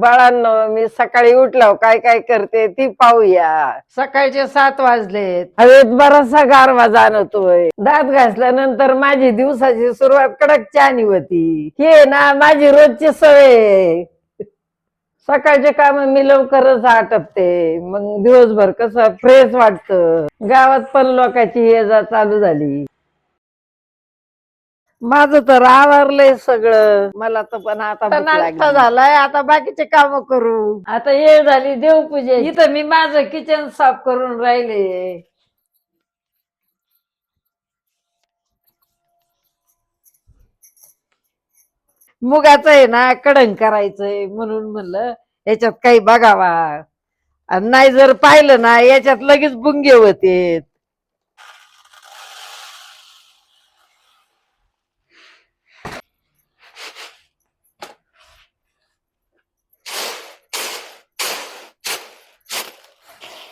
बाळांनो मी सकाळी उठल्यावर काय काय करते ती पाहूया. सकाळचे सात वाजलेत. हवेत बराचसा गारवा जाणवतोय दात घासल्यानंतर माझी दिवसाची सुरुवात कडक चहानी होती. हे ना माझी रोजची सवय. सकाळचे काम मी लवकरच आटपते. मग दिवसभर कसं फ्रेश वाटतं. गावात पण लोकांची ये जा चालू झाली. माझं तर आवरलंय सगळं. मला तर पण आता भूक नाश्ता झालाय आता बाकीचे काम करू. आता ये झाली देवपूजे. इथं मी माझं किचन साफ करून राहिले. मुगाचं आहे ना कडण करायचंय म्हणून म्हणलं याच्यात काही बघावा. आणि नाही जर पाहिलं ना याच्यात लगेच बुंगे होते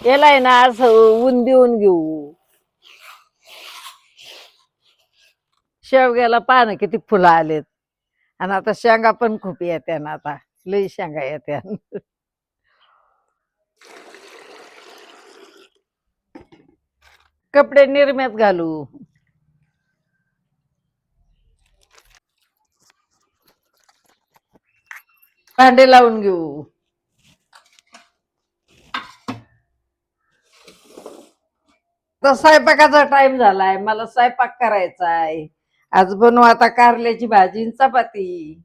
याला आहे ना असं ऊन देऊन घेऊ. शेवग्याला पानं किती फुलं आलेत. आणि आता शेंगा पण खूप येत्या ना आता. लई शेंगा येत्या. कपडे निरम्यात घालू. भांडे लावून घेऊ. आता स्वयंपाकाचा टाइम झालाय. मला स्वयंपाक करायचा आहे आज बनवू आता कारल्याची भाजी चपाती.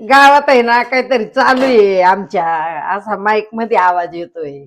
गावात आहे ना काहीतरी चालू आहे आमच्या. असा माईकमध्ये आवाज येतोय.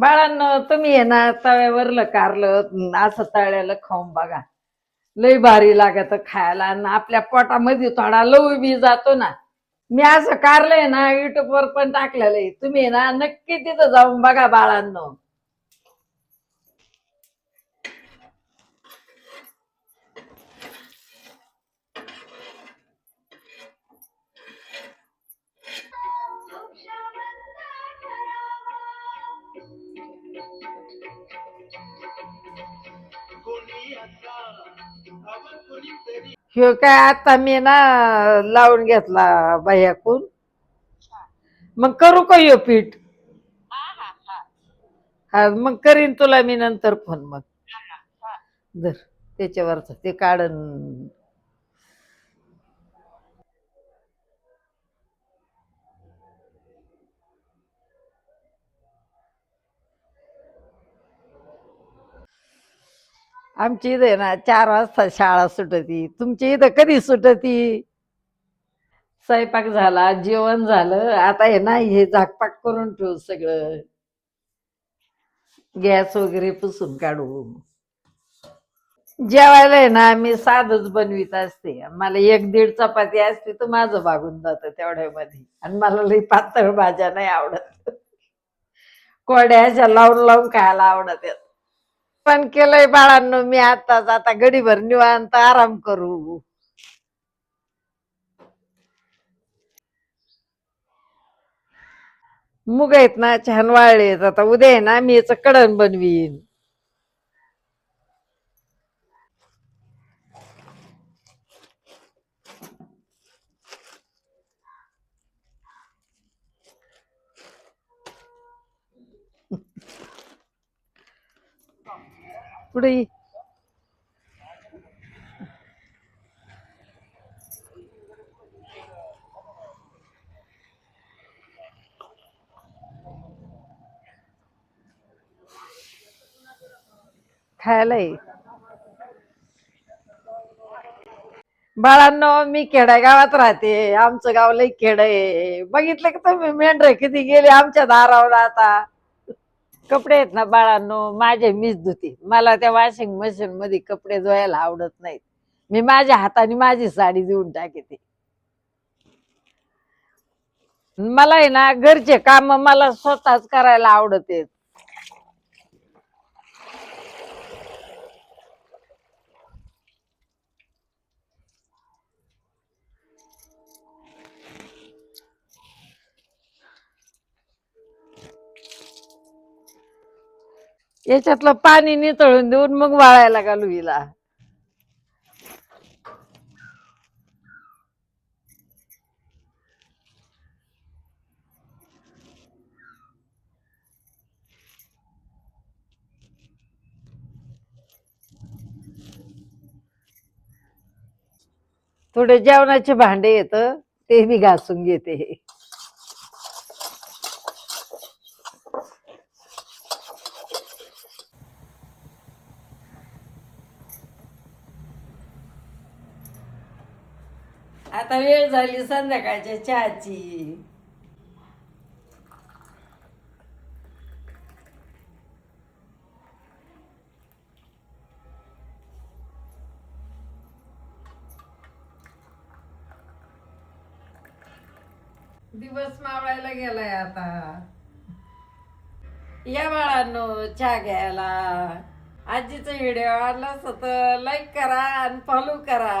बाळांनो तुम्ही आहे ना तव्यावरलं कारलं असं तळ्याला खाऊन बघा. लय भारी लागत खायला आणि आपल्या पोटामध्ये थोडा लव बी जातो ना. मी असं कारलंय ना युट्यूबवर पण टाकलेलं आहे. तुम्ही आहे ना नक्की तिथं जाऊन बघा बाळांनो. ह्यो काय आता मी ना लावून घेतला बाह्याकून मग करू का ह्यो पीठ? हा मग करीन तुला मी नंतर फोन मग. त्याच्यावरच ते काढन. आमची इथे आहे ना चार वाजता शाळा सुटती. तुमची इथं कधी सुटती? स्वयंपाक झाला जेवण झालं. आता हे ना हे झाकपाक करून ठेवू सगळं. गॅस वगैरे पुसून काढू. जेवायला आहे ना मी साधच बनवीत असते. मला एक दीड चपाती असते तर माझं भागून जातं तेवढ्यामध्ये. आणि मला लई पातळ भाज्या नाही आवडत. कोड्या अशा लावून लावून खायला आवडत आहेत. पण केलंय बाळांनो मी आताच आता गडीभर निवांत आराम करू. मुग आहेत ना छान वाळलेत. आता उद्या आहे ना मी याचं कडण बनवीन. पुढे खायला बाळांनो मी गावात राहते. आमचं गाव लई खेड आहे. बघितलं का तुम्ही? मेंढरे किती गेले आमच्या दारावर आता. कपडे आहेत ना बाळांनो माझे मीच धुते. मला त्या वॉशिंग मशीन मध्ये कपडे धुवायला आवडत नाहीत. मी माझ्या हाताने माझी साडी देऊन टाकते. मला आहे ना घरचे काम मला स्वतःच करायला आवडते याच्यातलं पाणी नितळून देऊन मग वाळायला घालू हिला. थोडे जेवणाचे भांडे येत ते मी घासून घेते. आता वेळ झाली संध्याकाळच्या चहाची. दिवस मावळायला गेलाय आता. या बाळांनो चहा घ्यायला. आजीचा व्हिडिओ आवडला तर लाईक करा आणि फॉलो करा.